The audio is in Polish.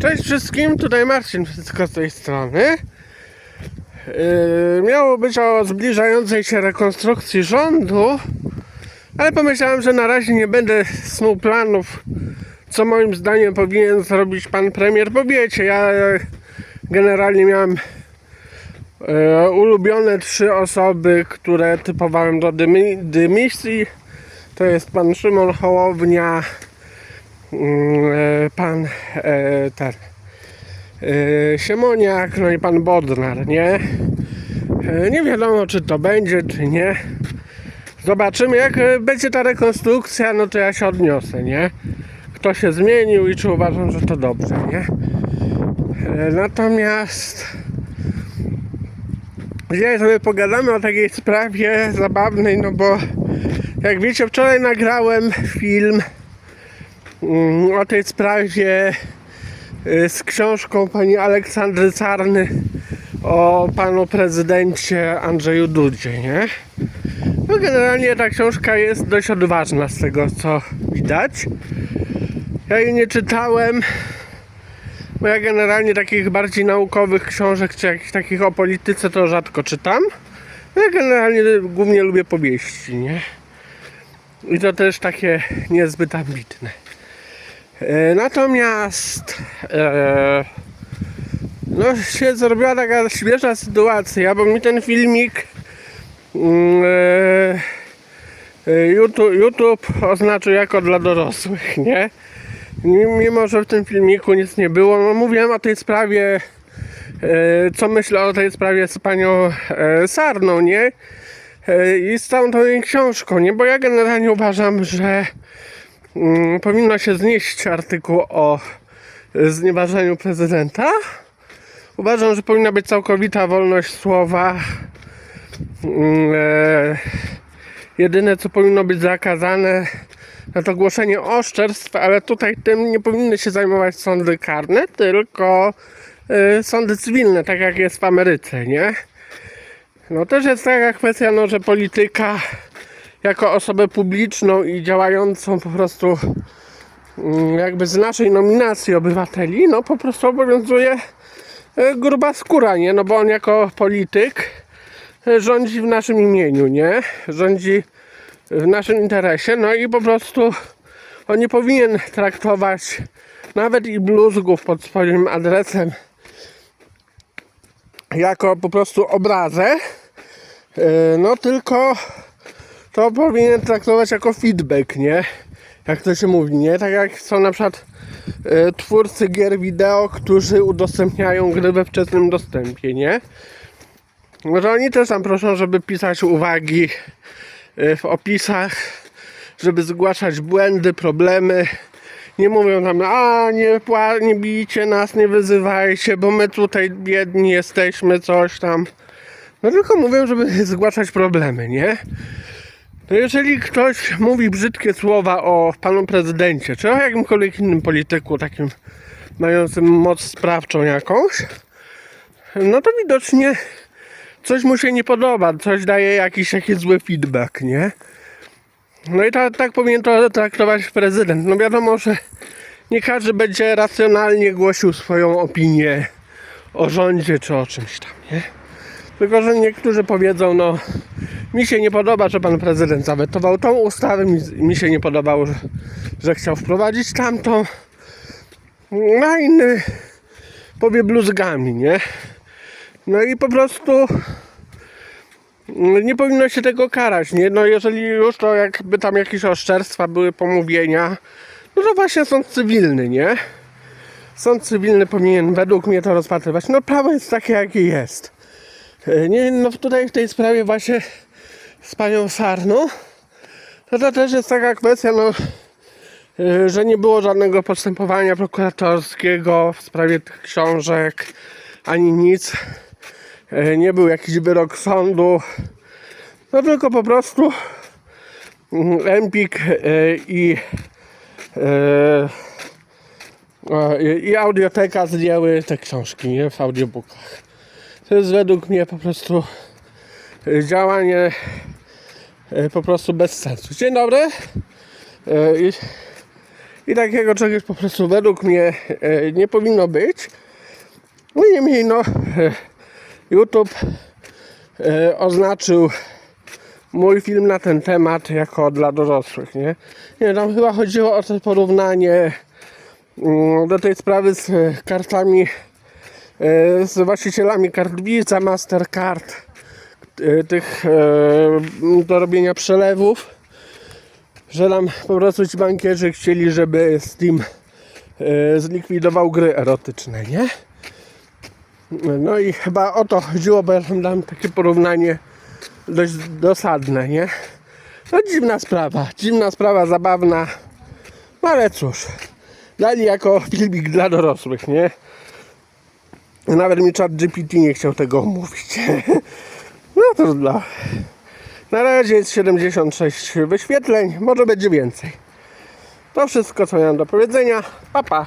Cześć wszystkim, tutaj Marcin wszystko z tej strony. Yy, miało być o zbliżającej się rekonstrukcji rządu, ale pomyślałem, że na razie nie będę snuł planów, co moim zdaniem powinien zrobić pan premier. Bo wiecie, ja generalnie miałem e, ulubione trzy osoby, które typowałem do dymi- dymisji. To jest pan Szymon Hołownia, pan e, ten e, Siemoniak, no i pan Bodnar, nie? E, nie wiadomo, czy to będzie, czy nie. Zobaczymy, jak e, będzie ta rekonstrukcja, no to ja się odniosę, nie? Kto się zmienił i czy uważam, że to dobrze, nie? E, natomiast dzisiaj sobie pogadamy o takiej sprawie zabawnej, no bo jak wiecie, wczoraj nagrałem film mm, o tej sprawie y, z książką pani Aleksandry Carny o panu prezydencie Andrzeju Dudzie, nie? No generalnie ta książka jest dość odważna z tego co widać. Ja jej nie czytałem, bo ja generalnie takich bardziej naukowych książek czy jakichś takich o polityce to rzadko czytam. No Ja generalnie głównie lubię powieści, nie? I to też takie niezbyt ambitne. E, natomiast e, no się zrobiła taka świeża sytuacja, bo mi ten filmik mm, e, e, YouTube, YouTube oznaczył jako dla dorosłych, nie? Mimo, że w tym filmiku nic nie było, no mówiłem o tej sprawie, e, co myślę o tej sprawie z panią e, Sarną, nie? E, I z całą tą jej książką, nie? Bo ja generalnie uważam, że powinno się znieść artykuł o znieważeniu prezydenta. Uważam, że powinna być całkowita wolność słowa. Mm, e, jedyne, co powinno być zakazane, no to głoszenie oszczerstw, ale tutaj tym nie powinny się zajmować sądy karne, tylko e, sądy cywilne, tak jak jest w Ameryce, nie? No też jest taka kwestia, no, że polityka jako osobę publiczną i działającą po prostu mm, jakby z naszej nominacji obywateli, no po prostu obowiązuje e, gruba skóra, nie? No bo on jako polityk e, rządzi w naszym imieniu, nie? Rządzi w naszym interesie, no i po prostu on nie powinien traktować nawet i bluzgów pod swoim adresem jako po prostu obrazę, e, no tylko to powinien traktować jako feedback, nie? Jak to się mówi, nie? Tak jak są na przykład e, twórcy gier wideo, którzy udostępniają gry we wczesnym dostępie, nie? Może oni też tam proszą, żeby pisać uwagi e, w opisach, żeby zgłaszać błędy, problemy. Nie mówią tam, a nie, nie bijcie nas, nie wyzywajcie, bo my tutaj biedni jesteśmy, coś tam. No tylko mówią, żeby zgłaszać problemy, nie? Jeżeli ktoś mówi brzydkie słowa o panu prezydencie, czy o jakimkolwiek innym polityku, takim mającym moc sprawczą jakąś, no to widocznie coś mu się nie podoba, coś daje jakiś taki zły feedback, nie? No i ta, tak powinien to traktować prezydent. No wiadomo, że nie każdy będzie racjonalnie głosił swoją opinię o rządzie czy o czymś tam, nie? Tylko, że niektórzy powiedzą, no mi się nie podoba, że pan prezydent zawetował tą ustawę, mi, mi się nie podobało, że, że chciał wprowadzić tamtą. No a inny powie bluzgami, nie? No i po prostu nie powinno się tego karać, nie? No jeżeli już to jakby tam jakieś oszczerstwa były, pomówienia, no to właśnie sąd cywilny, nie? Sąd cywilny powinien według mnie to rozpatrywać. No prawo jest takie, jakie jest. Nie, no tutaj w tej sprawie właśnie z panią Sarną, to to też jest taka kwestia, no, e, że nie było żadnego postępowania prokuratorskiego w sprawie tych książek, ani nic. E, Nie był jakiś wyrok sądu, no tylko po prostu mm, Empik e, i e, i audioteka zdjęły te książki, nie? W audiobookach. To jest według mnie po prostu działanie e, po prostu bez sensu. Dzień dobry. E, I, I takiego czegoś po prostu według mnie e, nie powinno być. No niemniej no, YouTube oznaczył mój film na ten temat jako dla dorosłych, nie? Nie, tam chyba chodziło o to porównanie mm, do tej sprawy z kartami, z właścicielami kart Visa, Mastercard, tych e, do robienia przelewów, że tam po prostu ci bankierzy chcieli, żeby Steam e, zlikwidował gry erotyczne, nie? No i chyba o to chodziło, bo ja tam dałem takie porównanie dość dosadne, nie? No dziwna sprawa, dziwna sprawa, zabawna. No ale cóż, dali jako filmik dla dorosłych, nie? Nawet mi czat GPT nie chciał tego omówić. No to dla... Na razie jest 76 wyświetleń, może będzie więcej. To wszystko, co miałem do powiedzenia. Pa, pa.